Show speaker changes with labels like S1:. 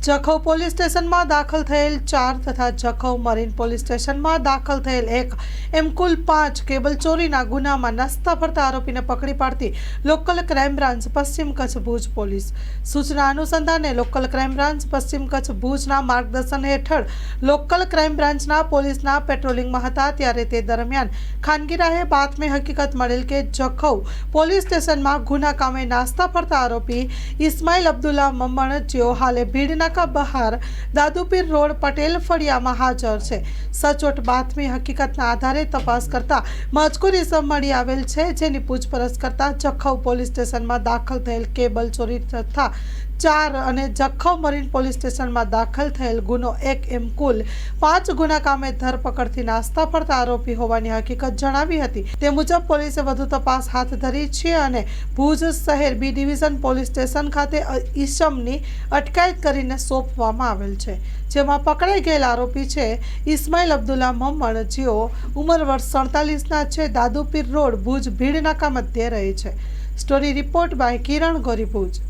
S1: Jakhau police સ્ટેશનમાં દાખલ થયેલ ચાર તથા જખૌ મરીન પોલીસ સ્ટેશનમાં દાખલ થયેલ એક, એમ કુલ પાંચ કેબલ ચોરીના ગુનામાં નાસ્તા ફરતા આરોપીને પકડી પાડતી લોકલ ક્રાઇમ બ્રાન્ચ પશ્ચિમ કચ્છ ભુજ પોલીસ. સૂચના અનુસંધાને લોકલ ક્રાઇમ બ્રાન્ચ પશ્ચિમ કચ્છ ભુજના માર્ગદર્શન હેઠળ લોકલ ક્રાઇમ બ્રાન્ચના પોલીસના પેટ્રોલિંગમાં હતા ત્યારે તે દરમિયાન ખાનગી રાહે બાતમી હકીકત મળેલ કે જખૌ પોલીસ સ્ટેશનમાં ગુના કામે નાસ્તા ફરતા આરોપી ઇસ્માઇલ અબ્દુલ્લા મમણ, જેઓ હાલે ભીડનાકા બહાર દાદુપીર રોડ પટેલ ફળિયામાં હાજર છે. સચોટ બાતમી હકીકતના આધારે તપાસ કરતા મજકૂર ઇસમ મળી આવેલ છે, જેની પૂછપરછ કરતા જખૌ પોલીસ સ્ટેશનમાં દાખલ થયેલ કેબલ ચોરી તથા ચાર અને જખૌ મરીન પોલીસ સ્ટેશનમાં દાખલ થયેલ ગુનો એક એમ કુલ પાંચ ગુના કામે ધરપકડથી નાસ્તા ફરતા આરોપી હોવાની હકીકત જણાવી હતી. તે મુજબ પોલીસે વધુ તપાસ હાથ ધરી છે અને ભુજ શહેર બી ડિવિઝન પોલીસ સ્ટેશન ખાતે ઈસમની અટકાયત કરીને સોંપવામાં આવેલ છે. જેમાં પકડાઈ ગયેલ આરોપી છે ઇસ્માઇલ અબ્દુલ્લા મમ્મણ, જેઓ ઉંમર વર્ષ સડતાલીસના છે, દાદુપીર રોડ, ભુજ ભીડ નાકા મધ્યે રહે છે. Story report by Kiran Gori, Bhuj.